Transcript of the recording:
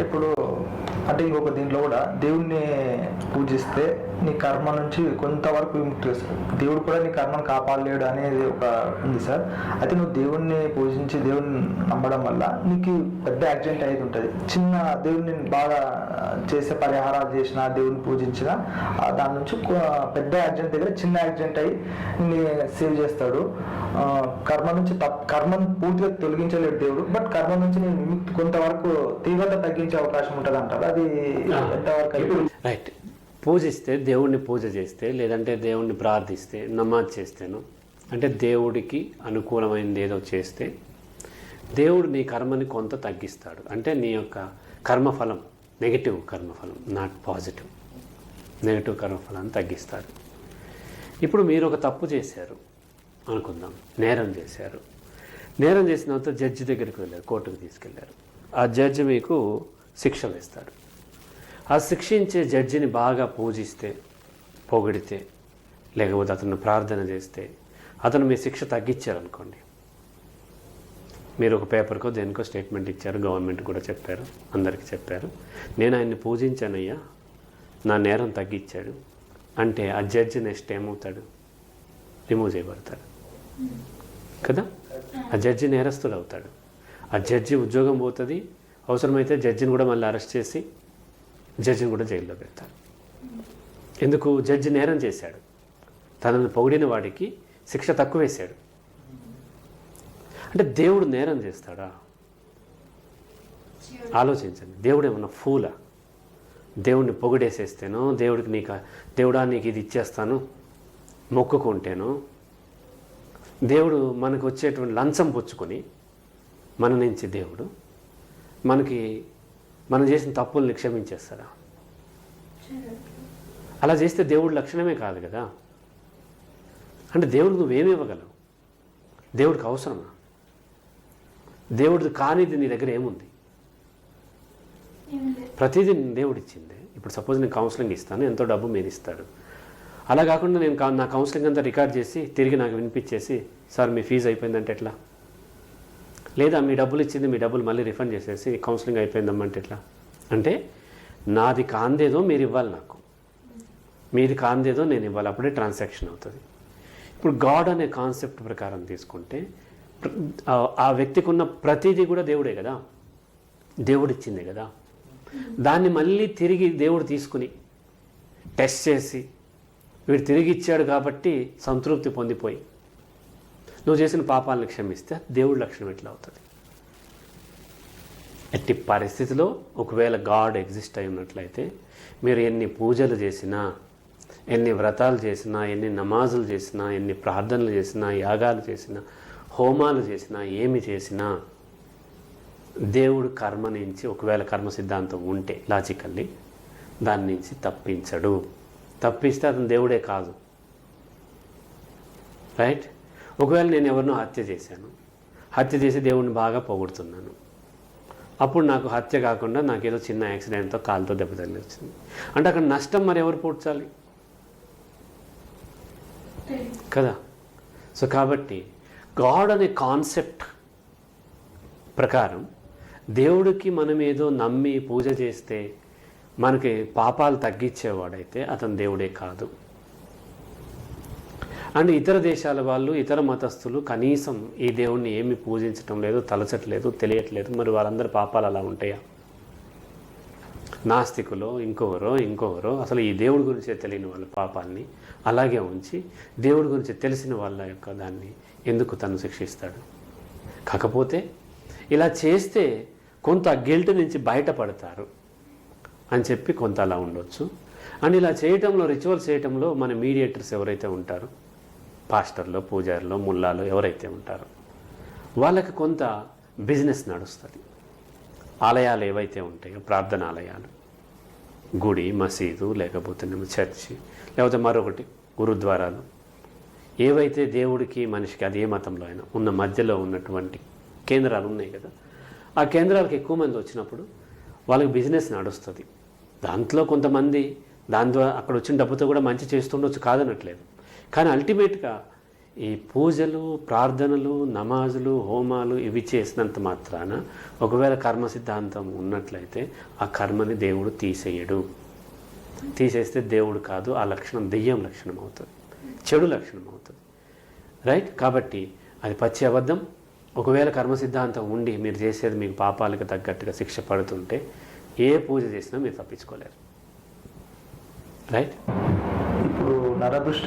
ఎప్పుడు అంటే ఇంకొక దీంట్లో కూడా దేవుణ్ణి పూజిస్తే నీ కర్మ నుంచి కొంతవరకు విముక్తి వస్తుంది. దేవుడు కూడా నీ కర్మను కాపాడలేడు అనేది ఒక ఉంది సార్. అయితే నువ్వు దేవుణ్ణి పూజించి దేవుణ్ణి నమ్మడం వల్ల నీకు పెద్ద యాక్సిడెంట్ అయ్యేది ఉంటుంది. చిన్న దేవుణ్ణి బాగా చేసే పరిహారాలు చేసిన దేవుణ్ణి పూజించిన దాని నుంచి పెద్ద యాక్సిడెంట్ దగ్గర చిన్న యాక్సిడెంట్ అయ్యి నీ సేవ్ చేస్తాడు. కర్మ నుంచి తప్ కర్మను పూర్తిగా తొలగించలేడు దేవుడు. బట్ కర్మ నుంచి నేను విముక్తి కొంతవరకు తీవ్రత తగ్గించే అవకాశం ఉంటుంది అంటారు అది ఎంతవరకు రైట్. పూజిస్తే దేవుణ్ణి పూజ చేస్తే లేదంటే దేవుణ్ణి ప్రార్థిస్తే నమాజ్ చేస్తేను అంటే దేవుడికి అనుకూలమైనది ఏదో చేస్తే దేవుడు నీ కర్మని కొంత తగ్గిస్తాడు. అంటే నీ యొక్క కర్మఫలం నెగిటివ్ కర్మఫలం నాట్ పాజిటివ్ నెగిటివ్ కర్మఫలాన్ని తగ్గిస్తాడు. ఇప్పుడు మీరు ఒక తప్పు చేశారు అనుకుందాం. నేరం చేశారు. నేరం చేసిన తర్వాత జడ్జి దగ్గరికి వెళ్ళారు కోర్టుకు తీసుకెళ్ళారు ఆ జడ్జి మీకు శిక్ష ఇస్తాడు ఆ శిక్షించే జడ్జిని బాగా పూజిస్తే పొగిడితే లేకపోతే అతను ప్రార్థన చేస్తే అతను మీ శిక్ష తగ్గించారనుకోండి. మీరు ఒక పేపర్కో దేనికో స్టేట్మెంట్ ఇచ్చారు గవర్నమెంట్ కూడా చెప్పారు అందరికీ చెప్పారు. నేను ఆయన్ని పూజించానయ్యా నా నేరం తగ్గించాడు అంటే ఆ జడ్జి నెక్స్ట్ ఏమవుతాడు? రిమూవ్ చేయబడతాడు. కదా? ఆ జడ్జి నేరస్తుడు అవుతాడు ఆ జడ్జి ఉద్యోగం పోతుంది అవసరమైతే జడ్జిని కూడా మళ్ళీ అరెస్ట్ చేసి జడ్జిని కూడా జైల్లో పెడతారు. ఎందుకు? జడ్జి నేరం చేశాడు. తనను పొగిడిన వాడికి శిక్ష తక్కువ వేశాడు. అంటే దేవుడు నేరం చేస్తాడా? ఆలోచించండి. దేవుడు ఏమన్నా ఫూలా? దేవుడిని పొగిడేసేస్తేనో దేవుడికి నీకు దేవుడా నీకు ఇది ఇచ్చేస్తాను మొక్కుకుంటేనో దేవుడు మనకు వచ్చేటువంటి లంచం పుచ్చుకొని మన నుంచి దేవుడు మనకి మనం చేసిన తప్పుల్ని క్షమించేస్తాడా అలా చేస్తే దేవుడి లక్షణమే కాదు కదా. అంటే దేవుడికి నువ్వేమి ఇవ్వగలవు? దేవుడికి అవసరమా? దేవుడిది కానిది నీ దగ్గర ఏముంది? ప్రతిదీ దేవుడు ఇచ్చిందే ఇప్పుడు సపోజ్ నేను కౌన్సిలింగ్ ఇస్తాను ఎంతో డబ్బు మీరు ఇస్తాడు అలా కాకుండా నేను నా కౌన్సిలింగ్ అంతా రికార్డ్ చేసి తిరిగి నాకు వినిపించేసి సార్ మీ ఫీజు అయిపోయిందంటే ఎట్లా? లేదా మీ డబ్బులు ఇచ్చింది మీ డబ్బులు మళ్ళీ రిఫండ్ చేసేసి కౌన్సిలింగ్ అయిపోయిందమ్మంటే ఎట్లా? అంటే నాది కాందేదో మీరు ఇవ్వాలి నాకు. మీది కాందేదో నేను ఇవ్వాలి. అప్పుడే ట్రాన్సాక్షన్ అవుతుంది. ఇప్పుడు గాడ్ అనే కాన్సెప్ట్ ప్రకారం తీసుకుంటే ఆ- ఆ వ్యక్తికి ఉన్న ప్రతిదీ కూడా దేవుడే కదా? దేవుడు ఇచ్చిందే కదా? దాన్ని మళ్ళీ తిరిగి దేవుడు తీసుకుని టెస్ట్ చేసి వీడు తిరిగి ఇచ్చాడు కాబట్టి సంతృప్తి పొందిపోయి నువ్వు చేసిన పాపాలను క్షమిస్తే దేవుడి లక్షణం ఎట్లా అవుతుంది? ఎట్టి పరిస్థితిలో ఒకవేళ గాడ్ ఎగ్జిస్ట్ అయి ఉన్నట్లయితే మీరు ఎన్ని పూజలు చేసినా ఎన్ని వ్రతాలు చేసినా ఎన్ని నమాజులు చేసినా ఎన్ని ప్రార్థనలు చేసినా యాగాలు చేసినా హోమాలు చేసినా ఏమి చేసినా దేవుడు కర్మ నుంచి ఒకవేళ కర్మ సిద్ధాంతం ఉంటే లాజికల్లీ దాని నుంచి తప్పించడు. తప్పిస్తే అతను దేవుడే కాదు. రైట్? ఒకవేళ నేను ఎవరినో హత్య చేశాను హత్య చేసి దేవుడిని బాగా పొగుడుతున్నాను అప్పుడు నాకు హత్య కాకుండా నాకు ఏదో చిన్న యాక్సిడెంట్తో కాలుతో దెబ్బ తగిలిచ్చింది. అంటే అక్కడ నష్టం మరి ఎవరు పూడ్చాలి? కదా? సో కాబట్టి గాడ్ అనే కాన్సెప్ట్ ప్రకారం దేవుడికి మనం ఏదో నమ్మి పూజ చేస్తే మనకి పాపాలు తగ్గించేవాడైతే అతను దేవుడే కాదు. అండ్ ఇతర దేశాల వాళ్ళు ఇతర మతస్థులు కనీసం ఈ దేవుణ్ణి ఏమి పూజించటం లేదు తలచట్లేదు తెలియట్లేదు. మరి వాళ్ళందరి పాపాలు అలా ఉంటాయా? నాస్తికులో ఇంకొకరో ఇంకొకరో అసలు ఈ దేవుడి గురించే తెలియని వాళ్ళ పాపాన్ని అలాగే ఉంచి దేవుడి గురించి తెలిసిన వాళ్ళ యొక్క దాన్ని ఎందుకు తను శిక్షిస్తాడు? కాకపోతే ఇలా చేస్తే కొంత గిల్ట్ నుంచి బయటపడతారు అని చెప్పి కొంత అలా ఉండొచ్చు. అండ్ ఇలా చేయటంలో రిచువల్ చేయటంలో మన మీడియేటర్స్ ఎవరైతే ఉంటారో పాస్టర్లు పూజారిలో ముల్లాలు ఎవరైతే ఉంటారో వాళ్ళకి కొంత బిజినెస్ నడుస్తుంది. ఆలయాలు ఏవైతే ఉంటాయో ప్రార్థన ఆలయాలు గుడి మసీదు లేకపోతే చర్చి లేకపోతే మరొకటి గురుద్వారాలు. ఏవైతే దేవుడికి మనిషికి అది ఏ మతంలో అయినా ఉన్న మధ్యలో ఉన్నటువంటి కేంద్రాలు ఉన్నాయి కదా ఆ కేంద్రాలకు ఎక్కువ మంది వచ్చినప్పుడు వాళ్ళకి బిజినెస్ నడుస్తుంది. దాంట్లో కొంతమంది దాని ద్వారా అక్కడ వచ్చిన డబ్బుతో కూడా మంచి చేస్తుండొచ్చు కాదనట్లేదు. కానీ అల్టిమేట్గా ఈ పూజలు ప్రార్థనలు నమాజులు హోమాలు ఇవి చేసినంత మాత్రాన ఒకవేళ కర్మ సిద్ధాంతం ఉన్నట్లయితే ఆ కర్మని దేవుడు తీసేయడు. తీసేస్తే దేవుడు కాదు ఆ లక్షణం దెయ్యం లక్షణం అవుతుంది. చెడు లక్షణం అవుతుంది. రైట్? కాబట్టి అది పచ్చి అబద్ధం. ఒకవేళ కర్మ సిద్ధాంతం ఉండి మీరు చేసేది మీకు పాపాలకు తగ్గట్టుగా శిక్ష పడుతుంటే ఏ పూజ చేసినా మీరు తప్పించుకోలేరు. రైట్? ఇప్పుడు నరదృష్ట